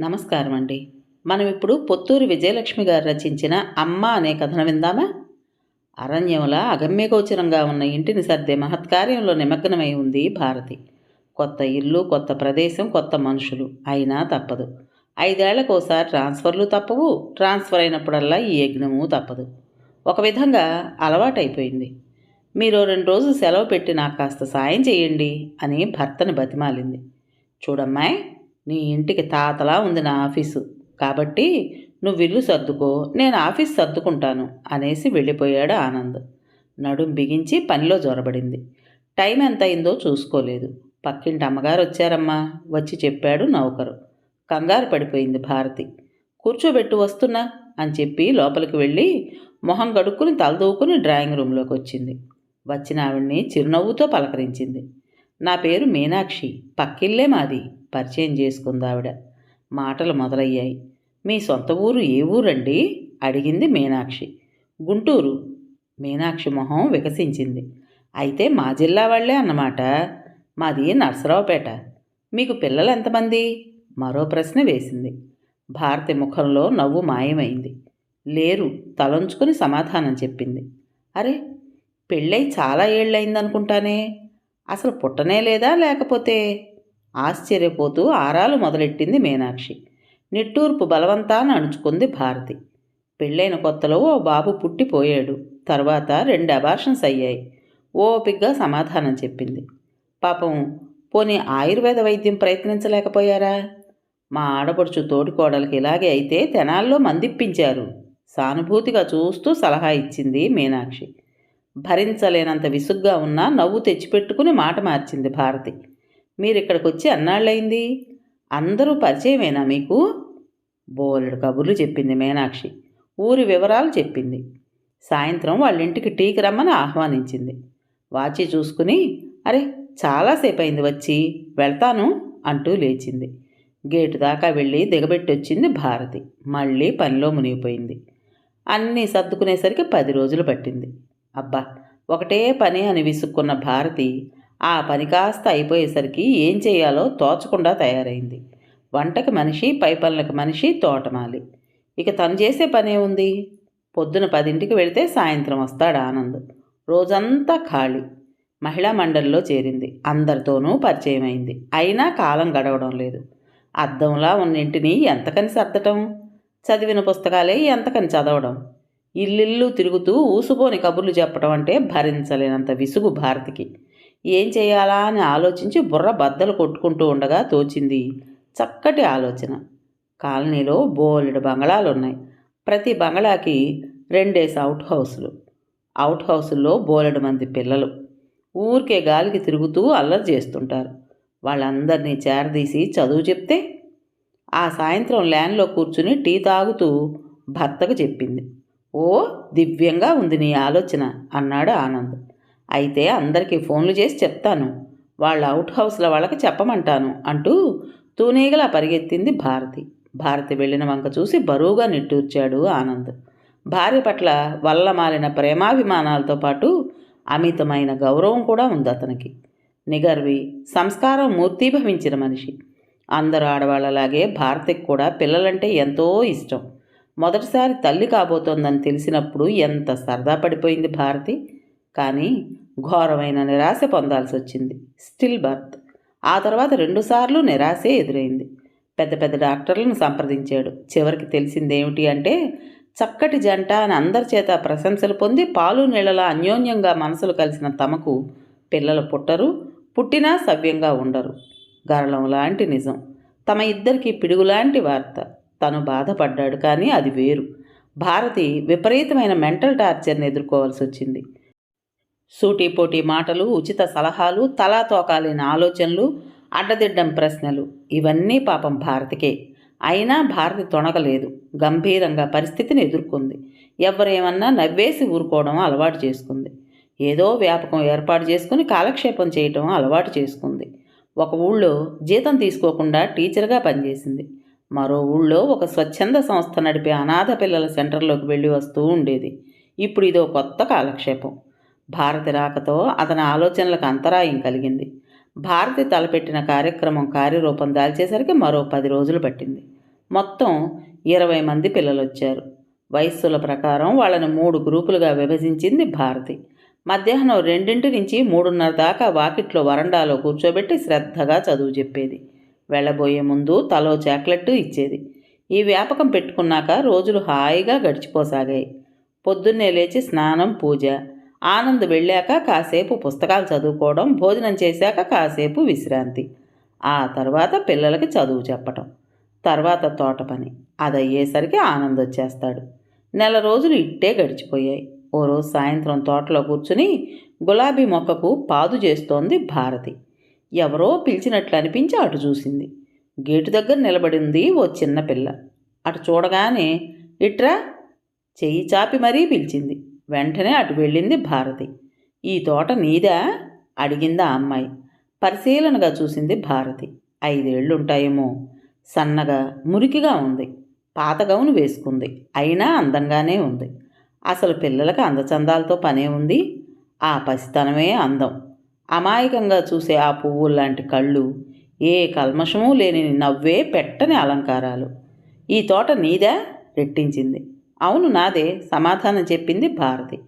నమస్కారం అండి మనం ఇప్పుడు పొత్తూరు విజయలక్ష్మి గారు రచించిన అమ్మ అనే కథను విందామా? అరణ్యముల అగమ్యగోచరంగా ఉన్న ఇంటిని సర్దే మహత్కార్యంలో నిమగ్నమై ఉంది భారతి. కొత్త ఇల్లు కొత్త ప్రదేశం కొత్త మనుషులు. అయినా తప్పదు. ఐదేళ్ళకోసారి ట్రాన్స్ఫర్లు తప్పవు. ట్రాన్స్ఫర్ అయినప్పుడల్లా ఈ యజ్ఞము తప్పదు. ఒక విధంగా అలవాటైపోయింది. మీరు రెండు రోజులు సెలవు పెట్టి నాకు కాస్త సాయం చేయండి అని భర్తను బతిమాలింది. చూడమ్మాయి నీ ఇంటికి తాతలా ఉంది నా ఆఫీసు. కాబట్టి నువ్వు ఇల్లు సర్దుకో నేను ఆఫీస్ సర్దుకుంటాను అనేసి వెళ్ళిపోయాడు ఆనంద్. నడుం బిగించి పనిలో జొరబడింది. టైం ఎంత అయిందో చూసుకోలేదు. పక్కింటి అమ్మగారు వచ్చారమ్మా వచ్చి చెప్పాడు నౌకరు. కంగారు పడిపోయింది భారతి. కూర్చోబెట్టు వస్తున్నా అని చెప్పి లోపలికి వెళ్ళి మొహం గడుక్కుని తలదూకుని డ్రాయింగ్ రూమ్లోకి వచ్చింది. వచ్చిన ఆవిడ్ని చిరునవ్వుతో పలకరించింది. నా పేరు మీనాక్షి పక్కిల్లే మాది. పరిచయం చేసుకుంది ఆవిడ. మాటలు మొదలయ్యాయి. మీ సొంత ఊరు ఏ ఊరండి? అడిగింది మీనాక్షి. గుంటూరు. మీనాక్షి మొహం వికసించింది. అయితే మా జిల్లా వాళ్ళే అన్నమాట. మాది నర్సరావుపేట. మీకు పిల్లలు ఎంతమంది? మరో ప్రశ్న వేసింది. భారతి ముఖంలో నవ్వు మాయమైంది. లేరు తలంచుకుని సమాధానం చెప్పింది. అరే పెళ్ళై చాలా ఏళ్ళయిందనుకుంటానే. అసలు పుట్టనే లేదా లేకపోతే? ఆశ్చర్యపోతూ ఆరాలు మొదలెట్టింది మీనాక్షి. నిట్టూర్పు బలవంతాన అణుచుకుంది భారతి. పెళ్ళైన కొత్తలో ఓ బాబు పుట్టిపోయాడు. తర్వాత రెండు అబార్షన్స్ అయ్యాయి. ఓపిగ్గా సమాధానం చెప్పింది. పాపం పోనీ ఆయుర్వేద వైద్యం ప్రయత్నించలేకపోయారా? మా ఆడపడుచు తోటికోడలకి ఇలాగే అయితే తెనాల్లో మందిప్పించారు. సానుభూతిగా చూస్తూ సలహా ఇచ్చింది మీనాక్షి. భరించలేనంత విసుగ్గా ఉన్నా నవ్వు తెచ్చిపెట్టుకుని మాట మార్చింది భారతి. మీరు ఇక్కడికి వచ్చి అన్నాళ్ళయింది? అందరూ పరిచయమేనా మీకు? బోలెడు కబుర్లు చెప్పింది మీనాక్షి. ఊరి వివరాలు చెప్పింది. సాయంత్రం వాళ్ళ ఇంటికి టీకి రమ్మని ఆహ్వానించింది. వాచి చూసుకుని అరే చాలాసేపు అయింది వచ్చి వెళ్తాను అంటూ లేచింది. గేటు దాకా వెళ్ళి దిగబెట్టి వచ్చింది భారతి. మళ్ళీ పనిలో మునిగిపోయింది. అన్నీ సర్దుకునేసరికి పది రోజులు పట్టింది. అబ్బా ఒకటే పని అని విసుక్కున్న భారతి ఆ పని కాస్త అయిపోయేసరికి ఏం చేయాలో తోచకుండా తయారైంది. వంటకి మనిషి పైపనులకు మనిషి తోటమాలి. ఇక తను చేసే పనే ఉంది? పొద్దున పదింటికి వెళితే సాయంత్రం వస్తాడు ఆనంద్. రోజంతా ఖాళీ. మహిళా మండలిలో చేరింది. అందరితోనూ పరిచయం అయింది అయినా కాలం గడవడం లేదు. అద్దంలా ఉన్న ఇంటిని ఎంతకని సర్దటం? చదివిన పుస్తకాలే ఎంతకని చదవడం? ఇల్లిల్లు తిరుగుతూ ఊసుపోని కబుర్లు చెప్పడం అంటే భరించలేనంత విసుగు భారతికి. ఏం చేయాలా అని ఆలోచించి బుర్ర బద్దలు కొట్టుకుంటూ ఉండగా తోచింది. చక్కటి ఆలోచన. కాలనీలో బోలెడు బంగళాలు ఉన్నాయి ప్రతి బంగళాకి రెండేసి అవుట్ హౌస్లు. అవుట్ హౌసుల్లో బోలెడు మంది పిల్లలు. ఊరికే గాలికి తిరుగుతూ అల్లరి చేస్తుంటారు. వాళ్ళందరినీ చేరదీసి చదువు చెప్తే? ఆ సాయంత్రం ల్యాన్లో కూర్చుని టీ తాగుతూ భర్తకు చెప్పింది. ఓ దివ్యంగా ఉంది నీ ఆలోచన అన్నాడు ఆనంద్. అయితే అందరికీ ఫోన్లు చేసి చెప్తాను. వాళ్ళ అవుట్ హౌస్ల వాళ్ళకి చెప్పమంటాను అంటూ తూనీగలా పరిగెత్తింది భారతి. భారతి వెళ్ళిన వంక చూసి బరువుగా నిట్టూర్చాడు ఆనంద్. భార్య పట్ల వల్లమాలిన ప్రేమాభిమానాలతో పాటు అమితమైన గౌరవం కూడా ఉంది అతనికి. నిగర్వి సంస్కారం మూర్తీభవించిన మనిషి. అందరు ఆడవాళ్ళలాగే భారతికి కూడా పిల్లలంటే ఎంతో ఇష్టం. మొదటిసారి తల్లి కాబోతోందని తెలిసినప్పుడు ఎంత సరదా పడిపోయింది భారతి? కానీ ఘోరమైన నిరాశ పొందాల్సి వచ్చింది స్టిల్ బర్త్. ఆ తర్వాత రెండుసార్లు నిరాశే ఎదురైంది. పెద్ద పెద్ద డాక్టర్లను సంప్రదించాడు. చివరికి తెలిసింది ఏమిటి అంటే చక్కటి జంట అని అందరి చేత ప్రశంసలు పొంది పాలు నీళ్ళలా అన్యోన్యంగా మనసులు కలిసిన తమకు పిల్లలు పుట్టరు పుట్టినా సవ్యంగా ఉండరు. గరళం లాంటి నిజం. తమ ఇద్దరికి పిడుగులాంటి వార్త. తను బాధపడ్డాడు కానీ అది వేరు. భారతి విపరీతమైన మెంటల్ టార్చర్ని ఎదుర్కోవాల్సి వచ్చింది సూటిపోటీ మాటలు ఉచిత సలహాలు తలా తోకాలేని ఆలోచనలు అడ్డదిడ్డం ప్రశ్నలు. ఇవన్నీ పాపం భారతికే. అయినా భారతి తొణగలేదు. గంభీరంగా పరిస్థితిని ఎదుర్కొంది. ఎవరేమన్నా నవ్వేసి ఊరుకోవడం అలవాటు చేసుకుంది. ఏదో వ్యాపకం ఏర్పాటు చేసుకుని కాలక్షేపం చేయటం అలవాటు చేసుకుంది. ఒక ఊళ్ళో జీతం తీసుకోకుండా టీచర్గా పనిచేసింది. మరో ఊళ్ళో ఒక స్వచ్ఛంద సంస్థ నడిపే అనాథ పిల్లల సెంటర్లోకి వెళ్ళి వస్తూ ఉండేది. ఇప్పుడు ఇదో కొత్త కాలక్షేపం. భారతి రాకతో అతని ఆలోచనలకు అంతరాయం కలిగింది. భారతి తలపెట్టిన కార్యక్రమం కార్యరూపం దాల్చేసరికి మరో పది రోజులు పట్టింది. మొత్తం ఇరవై మంది పిల్లలు వచ్చారు వయస్సుల ప్రకారం వాళ్ళని మూడు గ్రూపులుగా విభజించింది భారతి. మధ్యాహ్నం రెండింటి నుంచి మూడున్నర దాకా వాకిట్లో వరండాలో కూర్చోబెట్టి శ్రద్ధగా చదువు చెప్పేది. వెళ్ళబోయే ముందు తలో చాక్లెట్ ఇచ్చేది. ఈ వ్యాపకం పెట్టుకున్నాక రోజులు హాయిగా గడిచిపోసాగాయి. పొద్దున్నే లేచి స్నానం పూజ. ఆనంద్ వెళ్ళాక కాసేపు పుస్తకాలు చదువుకోవడం భోజనం చేశాక కాసేపు విశ్రాంతి. ఆ తర్వాత పిల్లలకి చదువు చెప్పటం. తర్వాత తోట పని. అది అయ్యేసరికి ఆనంద్ వచ్చేస్తాడు. నెల రోజులు ఇట్టే గడిచిపోయాయి. ఓ రోజు సాయంత్రం తోటలో కూర్చుని గులాబీ మొక్కకు పాదు చేస్తోంది భారతి. ఎవరో పిలిచినట్లు అనిపించి అటు చూసింది. గేటు దగ్గర నిలబడింది ఓ చిన్న పిల్ల. అటు చూడగానే ఇట్రా చెయ్యి చాపి మరీ పిలిచింది. వెంటనే అటు వెళ్ళింది భారతి. ఈ తోట నీదా? అడిగింది ఆ అమ్మాయి. పరిశీలనగా చూసింది భారతి. ఐదేళ్ళుంటాయేమో సన్నగా మురికిగా ఉంది. పాత గౌను వేసుకుంది. అయినా అందంగానే ఉంది. అసలు పిల్లలకు అందచందాలతో పనే ఉంది? ఆ పసితనమే అందం. అమాయకంగా చూసే ఆ పువ్వుల్లాంటి కళ్ళు ఏ కల్మషమూ లేని నవ్వే పెట్టని అలంకారాలు. ఈ తోట నీదా? రెట్టించింది. అవును నాదే సమాధానం చెప్పింది భారతి.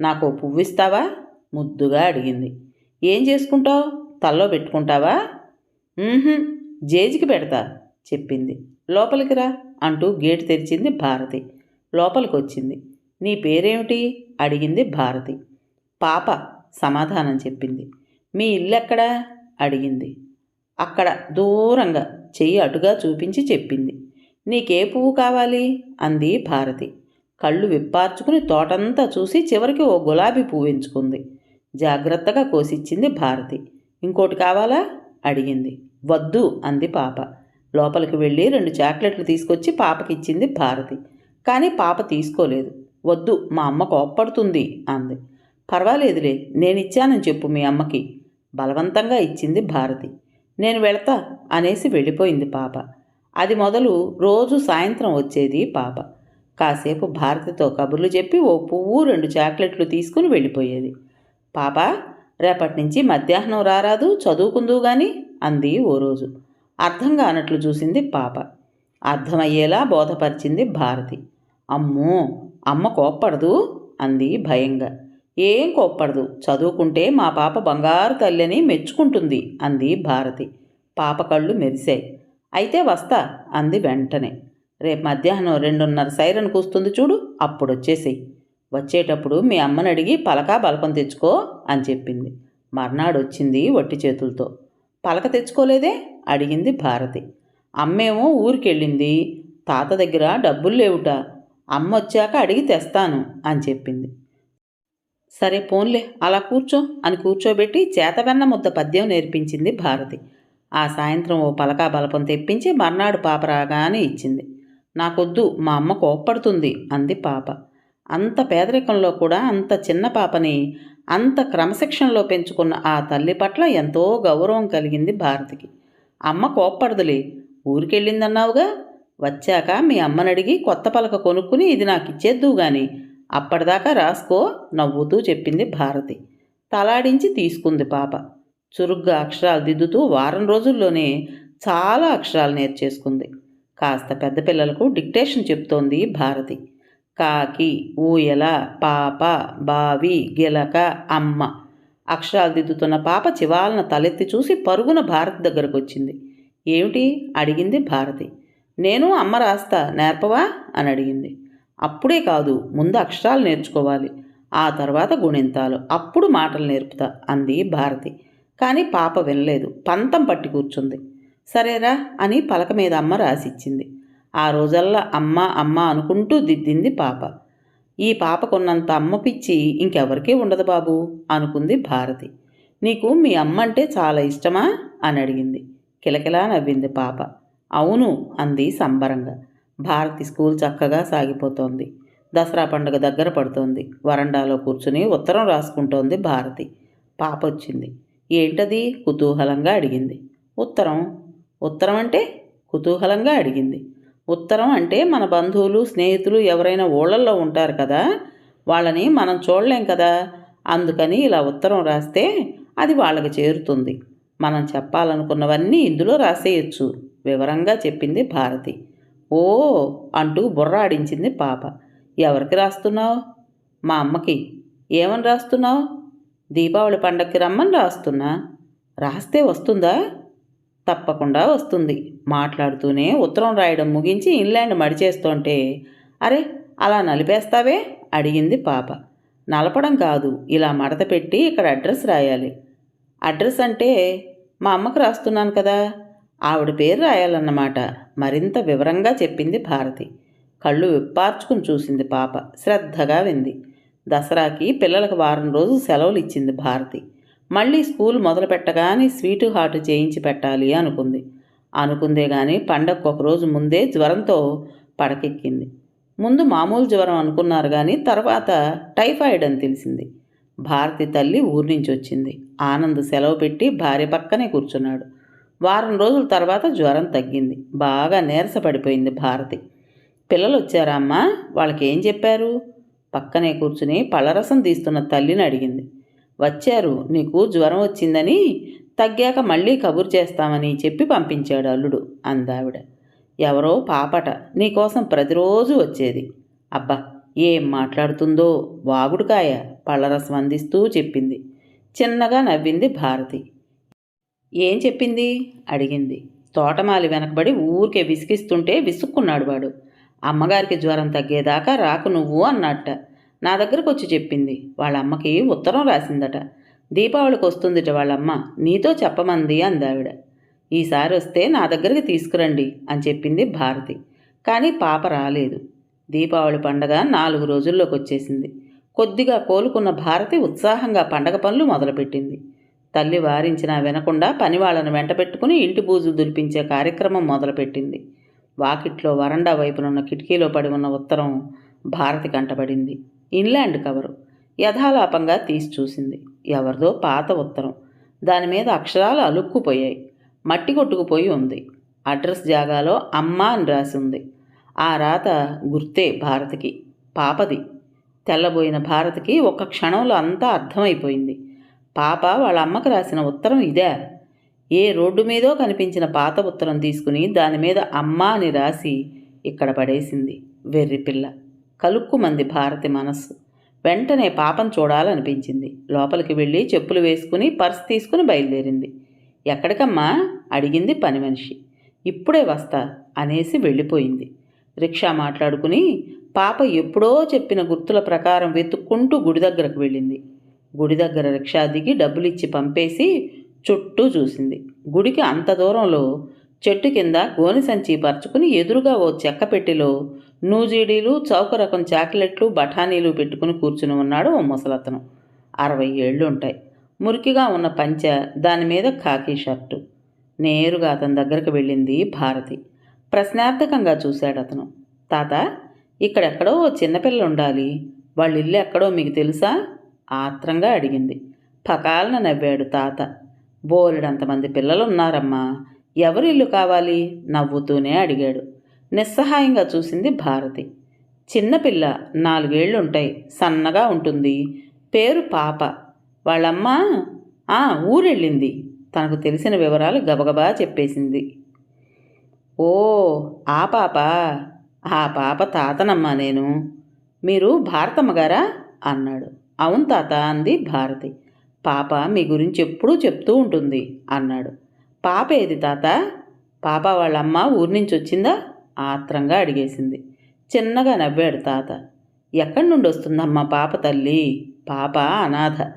నాకు పువ్విస్తావా ముద్దుగా అడిగింది. ఏం చేసుకుంటావు? తల్లో పెట్టుకుంటావా? జేజికి పెడతా చెప్పింది. లోపలికి రా అంటూ గేటు తెరిచింది భారతి. లోపలికి వచ్చింది నీ పేరేమిటి? అడిగింది భారతి. పాప సమాధానం చెప్పింది. మీ ఇల్లు ఎక్కడా అడిగింది. అక్కడ దూరంగా చెయ్యి అటుగా చూపించి చెప్పింది. నీకే పువ్వు కావాలి? అంది భారతి. కళ్ళు విప్పార్చుకుని తోటంతా చూసి చివరికి ఓ గులాబీ పువ్వు ఎంచుకుంది. జాగ్రత్తగా కోసిచ్చింది భారతి. ఇంకోటి కావాలా? అడిగింది. వద్దు అంది పాప. లోపలికి వెళ్ళి రెండు చాక్లెట్లు తీసుకొచ్చి పాపకిచ్చింది భారతి. కానీ పాప తీసుకోలేదు. వద్దు మా అమ్మ కోప్పడుతుంది అంది. పర్వాలేదులే నేనిచ్చానని చెప్పు మీ అమ్మకి. బలవంతంగా ఇచ్చింది భారతి. నేను వెళతా అనేసి వెళ్ళిపోయింది పాప. అది మొదలు రోజు సాయంత్రం వచ్చేది పాప. కాసేపు భారతితో కబుర్లు చెప్పి ఓ పువ్వు రెండు చాక్లెట్లు తీసుకుని వెళ్ళిపోయేది. పాప రేపటి నుంచి మధ్యాహ్నం రారాదు చదువుకుందువు గాని అంది ఓ రోజు. అర్థం కానట్లు చూసింది పాప. అర్థమయ్యేలా బోధపరిచింది భారతి. అమ్మో అమ్మ కోప్పడదు? అంది భయంగా. ఏం కోప్పడదు? చదువుకుంటే మా పాప బంగారు తల్లిని మెచ్చుకుంటుంది అంది భారతి. పాప కళ్ళు మెరిశాయి. అయితే వస్తా అంది వెంటనే. రేపు మధ్యాహ్నం రెండున్నర సైరన్ కూస్తుంది చూడు అప్పుడు వచ్చేసేయి వచ్చేటప్పుడు మీ అమ్మని అడిగి పలకా బలపం తెచ్చుకో అని చెప్పింది. మర్నాడు వచ్చింది వట్టి చేతులతో. పలక తెచ్చుకోలేదే? అడిగింది భారతి. అమ్మేమో ఊరికెళ్ళింది. తాత దగ్గర డబ్బులు లేవుట. అమ్మ వచ్చాక అడిగి తెస్తాను అని చెప్పింది. సరే పోన్లే అలా కూర్చో అని కూర్చోబెట్టి చేతవెన్న ముద్ద పద్యం నేర్పించింది భారతి. ఆ సాయంత్రం ఓ పలకా బలపం తెప్పించి మర్నాడు పాప రాగానే ఇచ్చింది. నాకొద్దు మా అమ్మ కోప్పడుతుంది అంది పాప. అంత పేదరికంలో కూడా అంత చిన్న పాపని అంత క్రమశిక్షణలో పెంచుకున్న ఆ తల్లి పట్ల ఎంతో గౌరవం కలిగింది భారతికి. అమ్మ కోప్పడదులే ఊరికెళ్ళిందన్నావుగా? వచ్చాక మీ అమ్మని అడిగి కొత్త పలక కొనుక్కుని ఇది నాకు ఇచ్చేద్దువు గాని అప్పటిదాకా రాసుకో నవ్వుతూ చెప్పింది భారతి. తలాడించి తీసుకుంది పాప. చురుగ్గా అక్షరాలు దిద్దుతూ వారం రోజుల్లోనే చాలా అక్షరాలు నేర్చేసుకుంది. కాస్త పెద్ద పిల్లలకు డిక్టేషన్ చెప్తోంది భారతి. కాకి ఊయల పాప బావి గిలక అమ్మ అక్షరాలు దిద్దుతున్న పాప చివాలన తలెత్తి చూసి పరుగున భారతి దగ్గరకు వచ్చింది ఏమిటి? అడిగింది భారతి. నేను అమ్మ రాస్తా నేర్పవా? అని అడిగింది. అప్పుడే కాదు ముందు అక్షరాలు నేర్చుకోవాలి. ఆ తర్వాత గుణింతాలు. అప్పుడు మాటలు నేర్పుతా అంది భారతి. కానీ పాప వినలేదు. పంతం పట్టి కూర్చుంది. సరేరా అని పలక మీద అమ్మ రాసిచ్చింది. ఆ రోజల్లా అమ్మ అమ్మ అనుకుంటూ దిద్దింది పాప. ఈ పాపకున్నంత అమ్మ పిచ్చి ఇంకెవరికీ ఉండదు బాబు అనుకుంది భారతి. నీకు మీ అమ్మ అంటే చాలా ఇష్టమా? అని అడిగింది. కిలకిలా నవ్వింది పాప. అవును అంది సంబరంగా. భారతి స్కూల్ చక్కగా సాగిపోతోంది. దసరా పండుగ దగ్గర పడుతోంది. వరండాలో కూర్చుని ఉత్తరం రాసుకుంటోంది భారతి. పాప వచ్చింది ఏంటది? కుతూహలంగా అడిగింది. ఉత్తరం ఉత్తరం అంటే కుతూహలంగా అడిగింది. ఉత్తరం అంటే మన బంధువులు స్నేహితులు ఎవరైనా ఊళ్ళల్లో ఉంటారు కదా వాళ్ళని మనం చూడలేం కదా. అందుకని ఇలా ఉత్తరం రాస్తే అది వాళ్ళకి చేరుతుంది. మనం చెప్పాలనుకున్నవన్నీ ఇందులో రాసేయచ్చు. వివరంగా చెప్పింది భారతి. ఓ అంటూ బుర్రాడించింది పాప. ఎవరికి రాస్తున్నావు? మా అమ్మకి. ఏమని రాస్తున్నావు? దీపావళి పండక్కి రమ్మని రాస్తున్నా. రాస్తే వస్తుందా? తప్పకుండా వస్తుంది. మాట్లాడుతూనే ఉత్తరం రాయడం ముగించి ఇన్లాండ్ మడిచేస్తుంటే అరే అలా నలిపేస్తావే? అడిగింది పాప. నలపడం కాదు ఇలా మడత పెట్టి ఇక్కడ అడ్రస్ రాయాలి. అడ్రస్ అంటే మా అమ్మకు రాస్తున్నాను కదా ఆవిడ పేరు రాయాలన్నమాట మరింత వివరంగా చెప్పింది భారతి. కళ్ళు విప్పార్చుకుని చూసింది పాప. శ్రద్ధగా వింది. దసరాకి పిల్లలకు వారం రోజులు సెలవులు ఇచ్చింది భారతి. మళ్ళీ స్కూల్ మొదలు పెట్టగానే స్వీటు హాటు చేయించి పెట్టాలి అనుకుంది. అనుకుందే కానీ పండగకు ఒక రోజు ముందే జ్వరంతో పడకెక్కింది. ముందు మామూలు జ్వరం అనుకున్నారు కానీ తర్వాత టైఫాయిడ్ అని తెలిసింది. భారతి తల్లి ఊరి నుంచి వచ్చింది. ఆనంద్ సెలవు పెట్టి భార్య పక్కనే కూర్చున్నాడు. వారం రోజుల తర్వాత జ్వరం తగ్గింది. బాగా నీరసపడిపోయింది భారతి. పిల్లలు వచ్చారా అమ్మా? వాళ్ళకి ఏం చెప్పారు? పక్కనే కూర్చుని పళ్ళరసం తీస్తున్న తల్లిని అడిగింది. వచ్చారు. నీకు జ్వరం వచ్చిందని తగ్గాక మళ్ళీ కబురు చేస్తామని చెప్పి పంపించాడు అల్లుడు అందావిడ. ఎవరో పాపట. నీకోసం ప్రతిరోజు వచ్చేది. అబ్బా ఏం మాట్లాడుతుందో వాగుడుకాయ పళ్ళరసం అందిస్తూ చెప్పింది. చిన్నగా నవ్వింది భారతి. ఏం చెప్పింది? అడిగింది. తోటమాలి వెనకబడి ఊరికే విసిగిస్తుంటే విసుక్కున్నాడు వాడు. అమ్మగారికి జ్వరం తగ్గేదాకా రాకు నువ్వు అన్నట్ట. నా దగ్గరకు వచ్చి చెప్పింది. వాళ్ళ అమ్మకి ఉత్తరం రాసిందట. దీపావళికి వస్తుందిట వాళ్ళమ్మ. నీతో చెప్పమంది అందావిడ. ఈసారి వస్తే నా దగ్గరికి తీసుకురండి అని చెప్పింది భారతి. కానీ పాప రాలేదు. దీపావళి పండగ నాలుగు రోజుల్లోకి వచ్చేసింది కొద్దిగా కోలుకున్న భారతి ఉత్సాహంగా పండగ పనులు మొదలుపెట్టింది. తల్లి వారించినా వినకుండా పని వాళ్ళను వెంట పెట్టుకుని ఇంటి బూజు దులిపించే కార్యక్రమం మొదలుపెట్టింది. వాకిట్లో వరండా వైపునున్న కిటికీలో పడి ఉన్న ఉత్తరం భారతి కంటపడింది ఇన్లాండ్ కవరు. యథాలాపంగా తీసి చూసింది. ఎవరిదో పాత ఉత్తరం. దాని మీద అక్షరాలు అలుక్కుపోయాయి. మట్టి కొట్టుకుపోయి ఉంది. అడ్రస్ జాగాలో అమ్మ అని రాసి ఉంది. ఆ రాత గుర్తే భారతికి. పాపది. తెల్లబోయిన భారతికి ఒక్క క్షణంలో అంతా అర్థమైపోయింది. పాప వాళ్ళ అమ్మకు రాసిన ఉత్తరం ఇదే. ఏ రోడ్డు మీదో కనిపించిన పాత ఉత్తరం తీసుకుని దాని మీద అమ్మ అని రాసి ఇక్కడ పడేసింది వెర్రిపిల్ల కలుక్కుమంది భారతి మనస్సు. వెంటనే పాపం చూడాలనిపించింది. లోపలికి వెళ్ళి చెప్పులు వేసుకుని పర్స్ తీసుకుని బయలుదేరింది. ఎక్కడికమ్మా? అడిగింది పని మనిషి. ఇప్పుడే వస్తా అనేసి వెళ్ళిపోయింది. రిక్షా మాట్లాడుకుని పాప ఎప్పుడో చెప్పిన గుర్తుల ప్రకారం వెతుక్కుంటూ గుడి దగ్గరకు వెళ్ళింది. గుడి దగ్గర రిక్షా దిగి డబ్బులిచ్చి పంపేసి చుట్టూ చూసింది. గుడికి అంత దూరంలో చెట్టు కింద గోని సంచి పరుచుకుని ఎదురుగా ఓ చెక్క పెట్టెలో నూజీడీలు చౌక రకం చాక్లెట్లు బఠానీలు పెట్టుకుని కూర్చుని ఉన్నాడు ఓ ముసలతను. అరవై ఏళ్ళు ఉంటాయి. మురికిగా ఉన్న పంచ దాని మీద ఖాకీ షర్టు. నేరుగా అతని దగ్గరకు వెళ్ళింది భారతి. ప్రశ్నార్థకంగా చూశాడు అతను. తాత ఇక్కడెక్కడో ఓ చిన్నపిల్ల ఉండాలి వాళ్ళ ఇల్లు ఎక్కడో మీకు తెలుసా? ఆత్రంగా అడిగింది. పకాలన నవ్వాడు తాత. బోలెడంతమంది పిల్లలు ఉన్నారమ్మా ఎవరి ఇల్లు కావాలి? నవ్వుతూనే అడిగాడు. నిస్సహాయంగా చూసింది భారతి. చిన్నపిల్ల నాలుగేళ్ళుంటాయి సన్నగా ఉంటుంది. పేరు పాప. వాళ్ళమ్మ ఆ ఊరెళ్ళింది. తనకు తెలిసిన వివరాలు గబగబా చెప్పేసింది. ఓ ఆ పాప? ఆ పాప తాతనమ్మా నేను. మీరు భారతమ్మ గారా? అన్నాడు. అవును తాత అంది భారతి. పాప మీ గురించి ఎప్పుడూ చెప్తూ ఉంటుంది అన్నాడు. పాప ఏది తాత? పాప వాళ్ళ అమ్మ ఊరి నుంచి వచ్చిందా? ఆత్రంగా అడిగేసింది. చిన్నగా నవ్వాడు తాత. ఎక్కడి నుండి వస్తుందమ్మా పాప తల్లి? పాప అనాథ.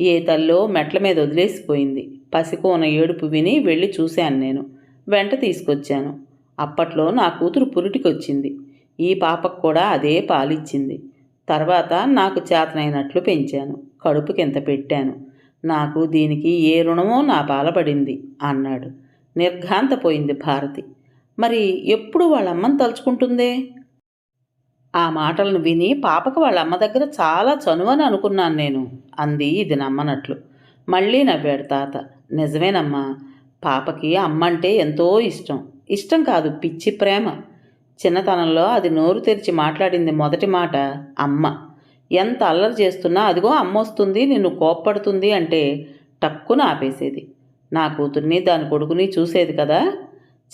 ఏ తల్లో మెట్ల మీద వదిలేసిపోయింది. పసికోన ఏడుపు విని వెళ్ళి చూశాను నేను. వెంట తీసుకొచ్చాను. అప్పట్లో నా కూతురు పురిటికొచ్చింది. ఈ పాపకు కూడా అదే పాలిచ్చింది. తర్వాత నాకు చేతనైనట్లు పెంచాను. కడుపుకింత పెట్టాను. నాకు దీనికి ఏ రుణమో నా పాలపడింది అన్నాడు. నిర్ఘాంతపోయింది భారతి. మరి ఎప్పుడు వాళ్ళ అమ్మని తలుచుకుంటుందే? ఆ మాటలను విని పాపకు వాళ్ళ అమ్మ దగ్గర చాలా చనువని అనుకున్నాను నేను అంది ఇది నమ్మనట్లు. మళ్ళీ నవ్వాడు తాత. నిజమేనమ్మా పాపకి అమ్మంటే ఎంతో ఇష్టం. ఇష్టం కాదు పిచ్చి ప్రేమ. చిన్నతనంలో అది నోరు తెరిచి మాట్లాడింది మొదటి మాట అమ్మ. ఎంత అల్లరి చేస్తున్నా అదిగో అమ్మొస్తుంది నిన్ను కోప్పడుతుంది అంటే టక్కున ఆపేసేది. నా కూతుర్ని దాని కొడుకుని చూసేది కదా?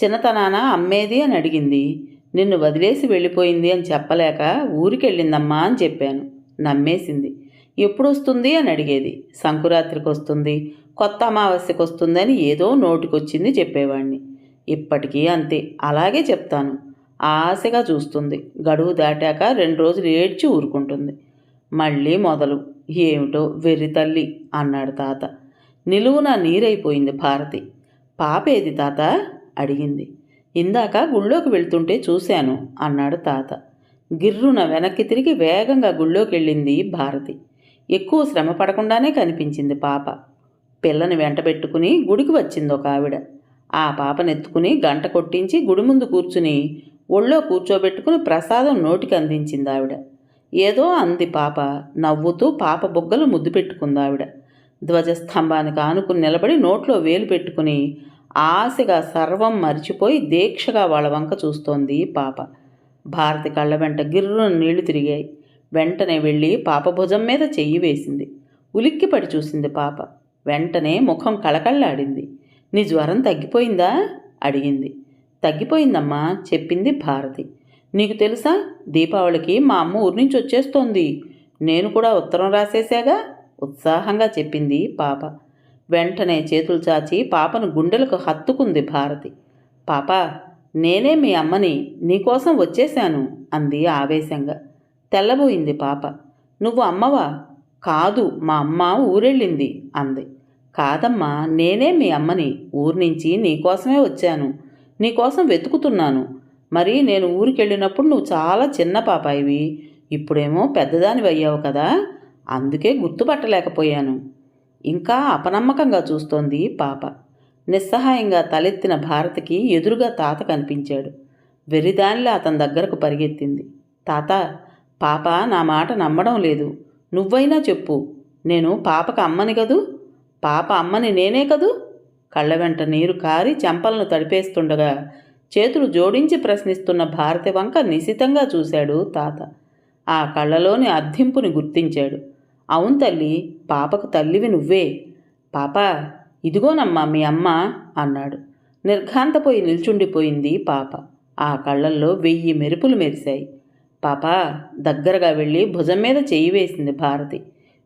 చిన్నతనాన అమ్మేది అని అడిగింది. నిన్ను వదిలేసి వెళ్ళిపోయింది అని చెప్పలేక ఊరికెళ్ళిందమ్మా అని చెప్పాను. నమ్మేసింది. ఎప్పుడు వస్తుంది అని అడిగేది. సంకురాత్రికి వస్తుంది కొత్త అమావాస్యకు వస్తుంది అని ఏదో నోటికొచ్చింది చెప్పేవాడిని ఇప్పటికీ అంతే అలాగే చెప్తాను. ఆశగా చూస్తుంది. గడువు దాటాక రెండు రోజులు ఏడ్చి ఊరుకుంటుంది. మళ్ళీ మొదలు. ఏమిటో వెర్రి తల్లి అన్నాడు తాత. నిలువున నీరైపోయింది భారతి. పాపేది తాత? అడిగింది. ఇందాక గుళ్ళోకి వెళ్తుంటే చూశాను అన్నాడు తాత. గిర్రున వెనక్కి తిరిగి వేగంగా గుళ్ళోకి వెళ్ళింది భారతి. ఎక్కువ శ్రమ పడకుండానే కనిపించింది పాప. పిల్లని వెంటబెట్టుకుని గుడికి వచ్చింది ఒక ఆవిడ. ఆ పాపనెత్తుకుని గంట కొట్టించి గుడి ముందు కూర్చుని ఒళ్ళో కూర్చోబెట్టుకుని ప్రసాదం నోటికి అందించింది ఆవిడ. ఏదో అంది పాప. నవ్వుతూ పాప బుగ్గలు ముద్దు పెట్టుకుంది ఆవిడ ధ్వజస్తంభానికి ఆనుకుని నిలబడి నోట్లో వేలు పెట్టుకుని ఆశగా సర్వం మరిచిపోయి దీక్షగా వాళ్ళ వంక చూస్తోంది పాప. భారతి కళ్ళ వెంట గిర్రున నీళ్ళు తిరిగాయి. వెంటనే వెళ్ళి పాప భుజం మీద చెయ్యి వేసింది. ఉలిక్కిపడి చూసింది పాప. వెంటనే ముఖం కళకళ్ళాడింది నీ జ్వరం తగ్గిపోయిందా? అడిగింది. తగ్గిపోయిందమ్మా చెప్పింది భారతి. నీకు తెలుసా? దీపావళికి మా అమ్మ ఊరి నుంచి వచ్చేస్తోంది. నేను కూడా ఉత్తరం రాసేశాగా? ఉత్సాహంగా చెప్పింది పాప. వెంటనే చేతులు చాచి పాపను గుండెలకు హత్తుకుంది భారతి. పాప నేనే మీ అమ్మని నీకోసం వచ్చేశాను అంది ఆవేశంగా. తెల్లబోయింది పాప. నువ్వు అమ్మవా? కాదు మా అమ్మ ఊరెళ్ళింది అంది. కాదమ్మా నేనే మీ అమ్మని ఊరి నుంచి నీకోసమే వచ్చాను. నీకోసం వెతుకుతున్నాను. మరి నేను ఊరికెళ్ళినప్పుడు నువ్వు చాలా చిన్న పాపాయివి. ఇప్పుడేమో పెద్దదానివి అయ్యావు కదా. అందుకే గుర్తుపట్టలేకపోయాను. ఇంకా అపనమ్మకంగా చూస్తోంది పాప. నిస్సహాయంగా తలెత్తిన భారతికి ఎదురుగా తాత కనిపించాడు. వెరిదానిలా అతని దగ్గరకు పరిగెత్తింది. తాత పాప నా మాట నమ్మడం లేదు. నువ్వైనా చెప్పు. నేను పాపకు అమ్మని కదూ? పాప అమ్మని నేనే కదూ? కళ్ళ వెంట నీరు కారి చెంపలను తడిపేస్తుండగా చేతులు జోడించి ప్రశ్నిస్తున్న భారతి వంక నిశితంగా చూశాడు తాత. ఆ కళ్ళలోని అర్థింపుని గుర్తించాడు. అవును తల్లి పాపకు తల్లివి నువ్వే. పాప ఇదిగోనమ్మా మీ అమ్మ అన్నాడు. నిర్ఘాంతపోయి నిల్చుండిపోయింది పాప. ఆ కళ్ళల్లో వెయ్యి మెరుపులు మెరిశాయి. పాప దగ్గరగా వెళ్ళి భుజం మీద చెయ్యి వేసింది భారతి.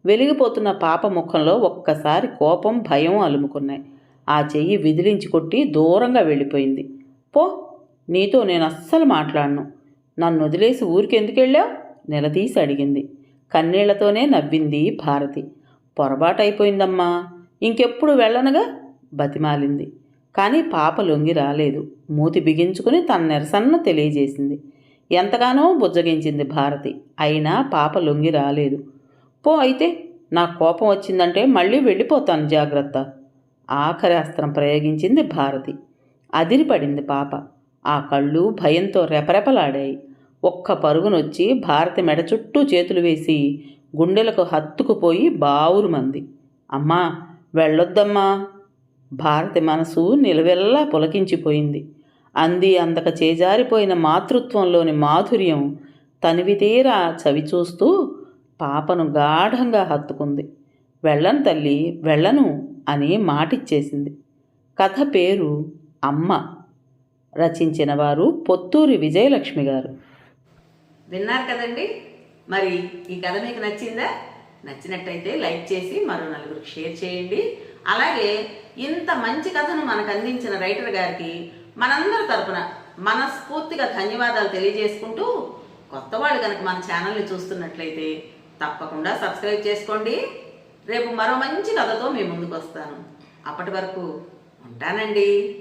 వెలిగిపోతున్న పాప ముఖంలో ఒక్కసారి కోపం భయం అలుముకున్నాయి. ఆ చెయ్యి విదిలించి కొట్టి దూరంగా వెళ్ళిపోయింది. పో నీతో నేను అస్సలు మాట్లాడను. నన్ను వదిలేసి ఊరికెందుకు వెళ్ళావు? నిలదీసి అడిగింది. కన్నీళ్ళతోనే నవ్వింది భారతి. పొరపాటైపోయిందమ్మా. ఇంకెప్పుడు వెళ్ళనుగా? బతిమాలింది. కానీ పాప లొంగి రాలేదు. మూతి బిగించుకుని తన నిరసనను తెలియజేసింది. ఎంతగానో బుజ్జగించింది భారతి. అయినా పాప లొంగి రాలేదు. పో అయితే నా కోపం వచ్చిందంటే మళ్ళీ వెళ్ళిపోతాను జాగ్రత్త. ఆఖరి అస్త్రం ప్రయోగించింది భారతి. అదిరిపడింది పాప. ఆ కళ్ళు భయంతో రెపరెపలాడాయి. ఒక్క పరుగునొచ్చి భారతి మెడ చుట్టూ చేతులు వేసి గుండెలకు హత్తుకుపోయి బావురుమంది. అమ్మా వెళ్ళొద్దమ్మా. భారతి మనసు నిలవెల్లా పులకించిపోయింది. అంది అందక చేజారిపోయిన మాతృత్వంలోని మాధుర్యం తనివితీరా చవిచూస్తూ పాపను గాఢంగా హత్తుకుంది. వెళ్ళను తల్లి వెళ్ళను అని మాటిచ్చేసింది. కథ పేరు అమ్మ రచించిన వారు పొత్తూరి విజయలక్ష్మి గారు. విన్నారు కదండి? మరి ఈ కథ మీకు నచ్చిందా? నచ్చినట్టయితే లైక్ చేసి మరో నలుగురికి షేర్ చేయండి. అలాగే ఇంత మంచి కథను మనకు అందించిన రైటర్ గారికి మనందరి తరపున మనస్ఫూర్తిగా ధన్యవాదాలు తెలియజేసుకుంటూ కొత్త వాళ్ళు కనుక మన ఛానల్ని చూస్తున్నట్లయితే తప్పకుండా సబ్స్క్రైబ్ చేసుకోండి. రేపు మరో మంచి కథతో మీ ముందుకు వస్తాను. అప్పటి వరకు ఉంటానండి.